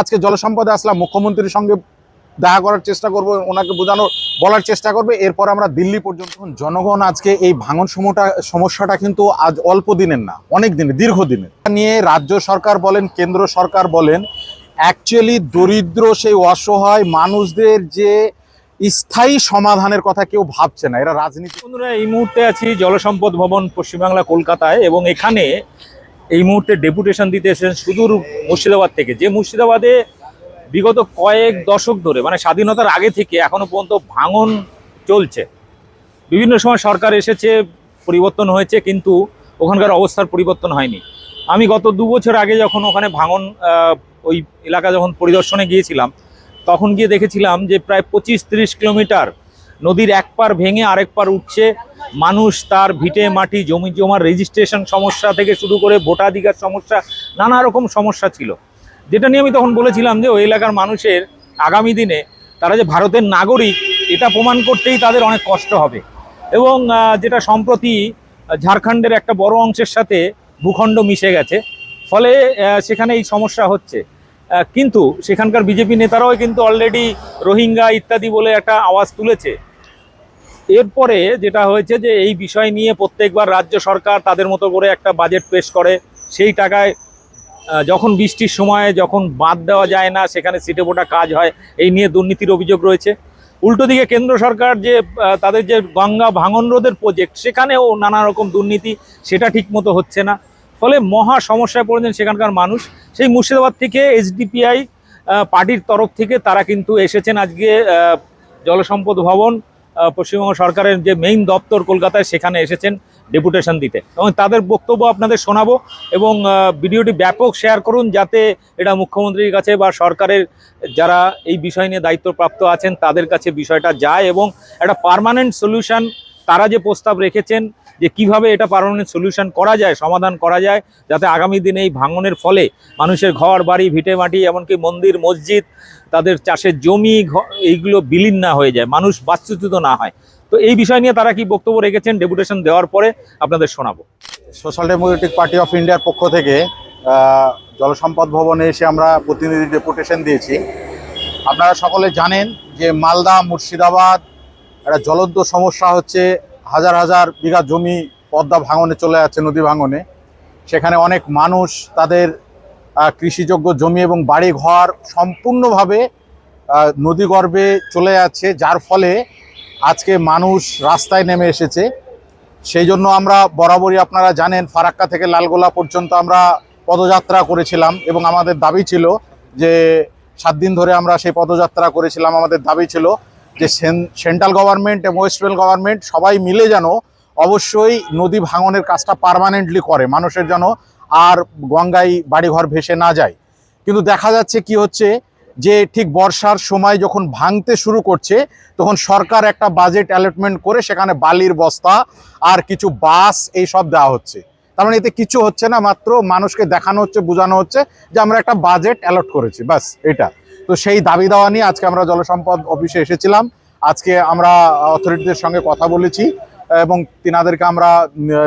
আজকে জলসম্পদে আসলাম, মুখ্যমন্ত্রীর সঙ্গে দেখা করার চেষ্টা করব, ওনাকে বোঝানোর, বলার চেষ্টা করবে। এরপর আমরা দিল্লি পর্যন্ত জনগণ আজকে এই ভাঙন সমটা সমস্যাটা কিন্তু আজ অল্প দিনের না, অনেক দিনের, দীর্ঘদিনের। নিয়ে রাজ্য সরকার বলেন, কেন্দ্র সরকার বলেন অ্যাকচুয়ালি দরিদ্র, সেই অসহায় মানুষদের যে স্থায়ী সমাধানের কথা কেউ ভাবছে না। এরা রাজনীতি বন্ধুরা, এই মুহূর্তে আছি জলসম্পদ ভবন পশ্চিমবাংলা কলকাতায় এবং এখানে এই মুহূর্তে ডেপুটেশন দিতে এসেছেন সুদূর মুর্শিদাবাদ থেকে। যে মুর্শিদাবাদে বিগত কয়েক দশক ধরে মানে স্বাধীনতার আগে থেকে এখনও পর্যন্ত ভাঙন চলছে। বিভিন্ন সময় সরকার এসেছে, পরিবর্তন হয়েছে, কিন্তু ওখানকার অবস্থার পরিবর্তন হয়নি। আমি গত দু বছর আগে যখন ওখানে ভাঙন ওই এলাকা যখন পরিদর্শনে গিয়েছিলাম, তখন গিয়ে দেখেছিলাম যে প্রায় পঁচিশ তিরিশ কিলোমিটার নদীর এক পার ভেঙে আরেক পার উঠছে মানুষ তার ভিটে মাটি, জমি, জমার রেজিস্ট্রেশন সমস্যা থেকে শুরু করে ভোটাধিকার সমস্যা, নানা রকম সমস্যা ছিল। যেটা নিয়ে আমি তখন বলেছিলাম যে, ওই এলাকার মানুষের আগামী দিনে তারা যে ভারতের নাগরিক, এটা প্রমাণ করতেই তাদের অনেক কষ্ট হবে। এবং যেটা সম্প্রতি ঝাড়খণ্ডের একটা বড় অংশের সাথে ভূখণ্ড মিশে গেছে। ফলে সেখানে এই সমস্যা হচ্ছে। কিন্তু সেখানকার বিজেপি নেতারাও কিন্তু অলরেডি রোহিঙ্গা ইত্যাদি বলে একটা আওয়াজ তুলেছে। এরপরে যেটা হয়েছে যে এই বিষয় নিয়ে প্রত্যেকবার রাজ্য সরকার তাদের মতো করে একটা বাজেট পেশ করে, সেই টাকায় যখন বৃষ্টির সময় যখন বাদ দেওয়া যায় না, সেখানে সিটে বোটা কাজ হয়, এই নিয়ে দুর্নীতির অভিযোগ রয়েছে। উল্টো দিকে কেন্দ্র সরকার যে তাদের যে গঙ্গা ভাঙন রোধের প্রজেক্ট সেখানেও নানা রকম দুর্নীতি, সেটা ঠিক মতো হচ্ছে না। ফলে মহা সমস্যায় পড়েছেন সেখানকার মানুষ। সেই মুর্শিদাবাদ থেকে এইচডিপিআই পার্টির তরফ থেকে তারা কিন্তু এসেছেন আজকে জলসম্পদ ভবন পশ্চিমবঙ্গ সরকারের যে মেইন দপ্তর কলকাতায় সেখানে এসেছেন ডেপুটেশন দিতে। এবং তাদের বক্তব্য আপনাদের শোনাবো এবং ভিডিওটি ব্যাপক শেয়ার করুন যাতে এটা মুখ্যমন্ত্রীর কাছে বা সরকারের যারা এই বিষয় নিয়ে দায়িত্বপ্রাপ্ত আছেন তাদের কাছে বিষয়টা যায় এবং একটা পারমানেন্ট সলিউশন তারা যে প্রস্তাব রেখেছেন যে কীভাবে এটা পার্মানেন্ট সলিউশন করা যায়, সমাধান করা যায়, যাতে আগামী দিনে এই ভাঙনের ফলে মানুষের ঘর, বাড়ি, ভিটে মাটি, এমনকি মন্দির, মসজিদ, তাদের চাষের জমি এইগুলো বিলীন না হয়ে যায়, মানুষ বাস্তুচ্যুত না হয়। তো এই বিষয় নিয়ে তারা কি বক্তব্য রেখেছেন, ডেপুটেশন দেওয়ার পরে আপনাদের শোনাবো। সোশ্যাল ডেমোক্রেটিক পার্টি অফ ইন্ডিয়ার পক্ষ থেকে জলসম্পদ ভবনে এসে আমরা প্রতিনিধি ডেপুটেশন দিয়েছি। আপনারা সকলে জানেন যে মালদা, মুর্শিদাবাদ, একটা জ্বলন্ত সমস্যা হচ্ছে হাজার হাজার বিঘা জমি পদ্মা ভাঙনে চলে যাচ্ছে নদী ভাঙনে। সেখানে অনেক মানুষ তাদের কৃষিযোগ্য জমি এবং বাড়ি ঘর সম্পূর্ণভাবে নদীগর্ভে চলে যাচ্ছে, যার ফলে আজকে মানুষ রাস্তায় নেমে এসেছে। সেই জন্য আমরা বরাবরই আপনারা জানেন, ফারাক্কা থেকে লালগোলা পর্যন্ত আমরা পদযাত্রা করেছিলাম এবং আমাদের দাবি ছিল যে সাত দিন ধরে আমরা সেই পদযাত্রা করেছিলাম, আমাদের দাবি ছিল যে সেন্ট্রাল গভর্নমেন্ট এবং ওয়েস্ট বেঙ্গল গভর্নমেন্ট সবাই মিলে যেন অবশ্যই নদী ভাঙনের কাজটা পার্মানেন্টলি করে। মানুষের যেন আর গঙ্গায় বাড়িঘর ভেসে না যায়। কিন্তু দেখা যাচ্ছে কি হচ্ছে যে ঠিক বর্ষার সময় যখন ভাঙতে শুরু করছে, তখন সরকার একটা বাজেট অ্যালটমেন্ট করে সেখানে বালির বস্তা আর কিছু বাস এই সব দেওয়া হচ্ছে। তার মানে এতে কিছু হচ্ছে না, মাত্র মানুষকে দেখানো হচ্ছে, বোঝানো হচ্ছে যে আমরা একটা বাজেট অ্যালট করেছি। বাস এটা। তো সেই দাবি দাওয়া নিয়ে আজকে আমরা জলসম্পদ অফিসে এসেছিলাম। আজকে আমরা অথরিটিদের সঙ্গে কথা বলেছি এবং তিনাদেরকে আমরা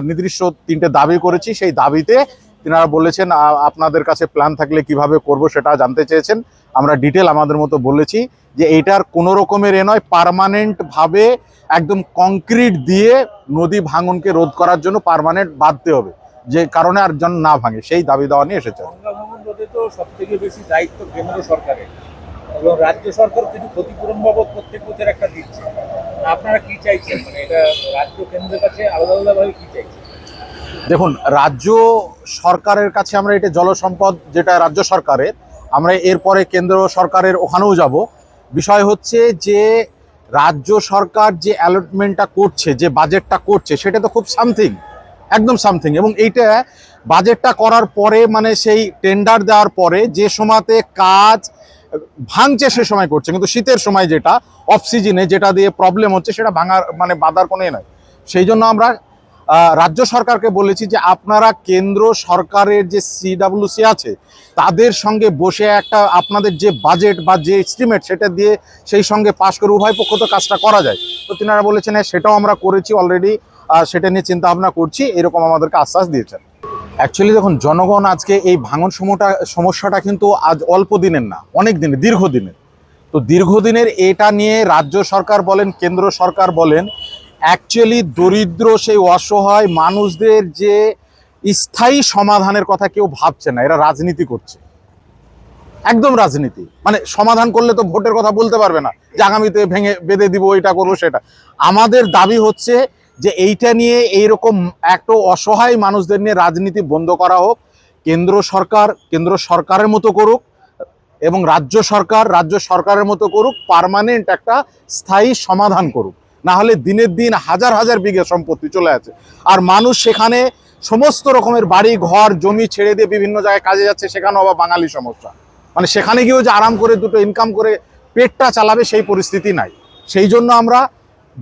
নির্দিষ্ট তিনটে দাবি করেছি। সেই দাবিতে তিনারা বলেছেন আপনাদের কাছে প্ল্যান থাকলে কীভাবে করব সেটা জানতে চেয়েছেন। আমরা ডিটেল আমাদের মতো বলেছি যে এইটার কোনো রকমের এ নয় পার্মানেন্ট ভাবে একদম কংক্রিট দিয়ে নদী ভাঙনকে রোধ করার জন্য পারমানেন্ট বাঁধতে হবে। যে কারণে আর যেন না ভাঙে, সেই দাবি দেওয়া নিয়ে এসেছে। সব থেকে বেশি দায়িত্ব কেন্দ্র সরকারের। এবং রাজ্য সরকার কিছু ক্ষতিপূরণ বাবদ প্রত্যেক বছর একটা দিচ্ছে। আপনারা কি চাইছেন? মানে এটা রাজ্য কেন্দ্রের কাছে আলাদা আলাদাভাবে কি চাইছেন? দেখুন, রাজ্য সরকারের কাছে আমরা এটা জলসম্পদ যেটা রাজ্য সরকারের, আমরা এরপরে কেন্দ্র সরকারের ওখানেও যাব। বিষয় হচ্ছে যে রাজ্য সরকার যে অ্যালটমেন্টটা করছে, যে বাজেটটা করছে, সেটা তো খুব সামথিং একদম সামথিং এবং এইটা বাজেটটা করার পরে মানে সেই টেন্ডার দেওয়ার পরে যে সময়তে কাজ ভাঙছে সে সময় করছে, কিন্তু শীতের সময় যেটা অফ সিজনে যেটা দিয়ে প্রবলেম হচ্ছে সেটা ভাঙার মানে বাধার কোনো এ নয়। সেই জন্য আমরা রাজ্য সরকারকে বলেছি যে আপনারা কেন্দ্র সরকারের যে সিডাব্লিউসি আছে, তাদের সঙ্গে বসে একটা আপনাদের যে বাজেট বা যে এস্টিমেট সেটা দিয়ে সেই সঙ্গে পাশ করে উভয় পক্ষ তো কাজটা করা যায়। তো তিনারা বলেছেন হ্যাঁ সেটাও আমরা করেছি অলরেডি সেটা নিয়ে চিন্তা ভাবনা করছি। এরকম আমাদেরকে আশ্বাস দিয়েছেন। অ্যাকচুয়ালি দেখুন, জনগণ আজকে এই ভাঙন সমটা সমস্যাটা কিন্তু আজ অল্প দিনের না, অনেক দিনের, দীর্ঘদিনের। তো দীর্ঘদিনের এটা নিয়ে রাজ্য সরকার বলেন, কেন্দ্র সরকার বলেন অ্যাকচুয়ালি দরিদ্র, সেই অসহায় মানুষদের যে স্থায়ী সমাধানের কথা কেউ ভাবছে না, এরা রাজনীতি করছে। একদম রাজনীতি। মানে সমাধান করলে তো ভোটের কথা বলতে পারবে না, যে আগামীতে ভেঙে, বেঁধে দিব, এটা করব, সেটা। আমাদের দাবি হচ্ছে যে এইটা নিয়ে এইরকম একটা অসহায় মানুষদের নিয়ে রাজনীতি বন্ধ করা হোক, কেন্দ্র সরকার, কেন্দ্র সরকারের মতো করুক এবং রাজ্য সরকার, রাজ্য সরকারের মতো করুক পার্মানেন্ট একটা স্থায়ী সমাধান করুক। না হলে দিনের দিন হাজার হাজার বিঘা সম্পত্তি চলে আছে আর মানুষ সেখানে সমস্ত রকমের বাড়ি, ঘর, জমি ছেড়ে দিয়ে বিভিন্ন জায়গায় কাজে যাচ্ছে সেখানেও আবার বাঙালি সমস্যা। মানে সেখানে গিয়েও যে আরাম করে দুটো ইনকাম করে পেটটা চালাবে, সেই পরিস্থিতি নাই। সেই জন্য আমরা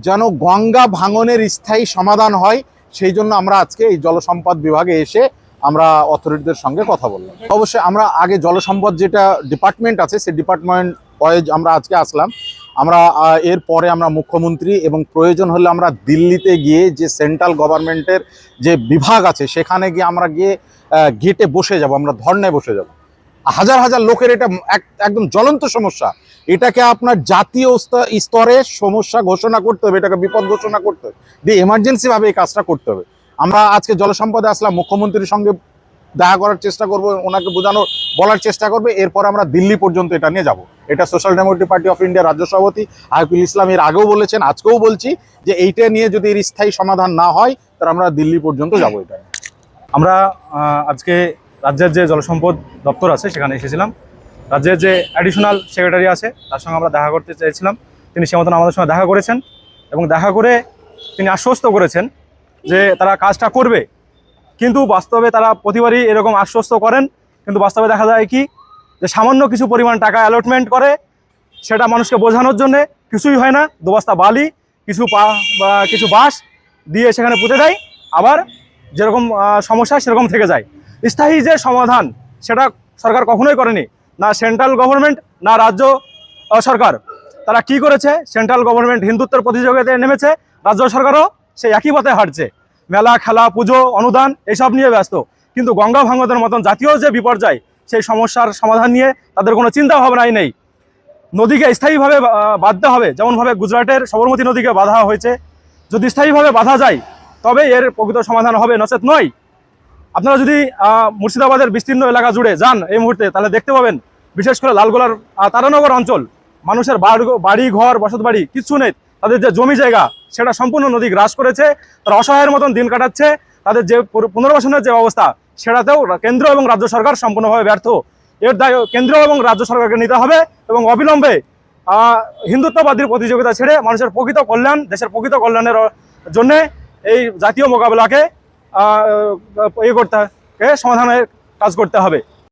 যেন গঙ্গা ভাঙনের স্থায়ী সমাধান হয়, সেই জন্য আমরা আজকে এই জলসম্পদ বিভাগে এসে আমরা অথরিটিদের সঙ্গে কথা বললাম। অবশ্যই আমরা আগে জলসম্পদ যেটা ডিপার্টমেন্ট আছে, সেই ডিপার্টমেন্ট ওয়াইজ আমরা আজকে আসলাম। আমরা এরপরে আমরা মুখ্যমন্ত্রী এবং প্রয়োজন হলে আমরা দিল্লিতে গিয়ে যে সেন্ট্রাল গভর্নমেন্টের যে বিভাগ আছে, সেখানে গিয়ে আমরা গিয়ে গেটে বসে যাব, আমরা ধর্নায় বসে যাব। হাজার হাজার লোকের এটা এক- একদম জ্বলন্ত সমস্যা। এটাকে আপনার জাতীয় স্তরে সমস্যা ঘোষণা করতে হবে, এটাকে বিপদ ঘোষণা করতে হবে। দিয়ে এমার্জেন্সি ভাবে এই কাজটা করতে হবে। আমরা আজকে জলসম্পদে আসলাম, মুখ্যমন্ত্রীর সঙ্গে দেখা করার চেষ্টা করব, ওনাকে বোঝানোর, বলার চেষ্টা করবে, এরপর আমরা দিল্লি পর্যন্ত এটা নিয়ে যাব। এটা social democratic party of India রাজ্য সভাপতি হাইকুল ইসলাম এর আগেও বলেছেন, আজকেও বলছি যে এইটা নিয়ে যদি এর স্থায়ী সমাধান না হয়, তাহলে আমরা দিল্লি পর্যন্ত যাব এটা আমরা আজকে রাজ্যের যে জলসম্পদ দপ্তর আছে, সেখানে এসেছিলাম। রাজ্যের যে অ্যাডিশনাল সেক্রেটারি আছে, তার সঙ্গে আমরা দেখা করতে চাইছিলাম তিনি সে মতন আমাদের সঙ্গে দেখা করেছেন এবং দেখা করে তিনি আশ্বস্ত করেছেন যে তারা কাজটা করবে। কিন্তু বাস্তবে তারা প্রতিবারই এরকম আশ্বস্ত করেন। কিন্তু বাস্তবে দেখা যায় কি, যে সামান্য কিছু পরিমাণ টাকা অ্যালটমেন্ট করে, সেটা মানুষকে বোঝানোর জন্যে কিছুই হয় না। দু বস্তা বালি, কিছু পা কিছু বাঁশ দিয়ে সেখানে পুঁতে দেয়। আবার যেরকম সমস্যা সেরকম থেকে যায়। স্থায়ী যে সমাধান সেটা সরকার কখনোই করেনি, না সেন্ট্রাল গভর্নমেন্ট না রাজ্য সরকার। তারা কি করেছে? সেন্ট্রাল গভর্নমেন্ট হিন্দুত্বের প্রতিযোগিতায় নেমেছে, রাজ্য সরকারও সেই একই পথে হাঁটছে। মেলা, খেলা, পুজো, অনুদান, এসব নিয়ে ব্যস্ত। কিন্তু গঙ্গা ভাঙনের মতন জাতীয় যে বিপর্যয়, সেই সমস্যার সমাধান নিয়ে তাদের কোনো চিন্তা ভাবনাই নেই। নদীকে স্থায়ীভাবে বাঁধতে হবে। যেমনভাবে গুজরাটের সবরমতী নদীকে বাঁধা হয়েছে। যদি স্থায়ীভাবে বাঁধা যায়, তবে এর প্রকৃত সমাধান হবে নচেত নয়। আপনারা যদি মুর্শিদাবাদের বিস্তীর্ণ এলাকা জুড়ে যান এই মুহূর্তে, তাহলে দেখতে পাবেন, বিশেষ করে লালগোলার তারানগর অঞ্চল, মানুষের বাড়ি- ঘর বসত বাড়ি কিচ্ছু নেই। তাদের যে জমি জায়গা, সেটা সম্পূর্ণ নদী গ্রাস করেছে, তারা অসহায়ের মতন দিন কাটাচ্ছে, তাদের যে পুনর্বাসনের যে অবস্থা, সেটাতেও কেন্দ্র এবং রাজ্য সরকার সম্পূর্ণভাবে ব্যর্থ। এর দায়, কেন্দ্র এবং রাজ্য সরকারকে নিতে হবে এবং অবিলম্বে হিন্দুত্ববাদীর প্রতিযোগিতা ছেড়ে মানুষের প্রকৃত কল্যাণ, দেশের প্রকৃত কল্যাণের, জন্য এই জাতীয় মোকাবেলাকে ইয়ে করতে সমাধানের কাজ করতে হবে।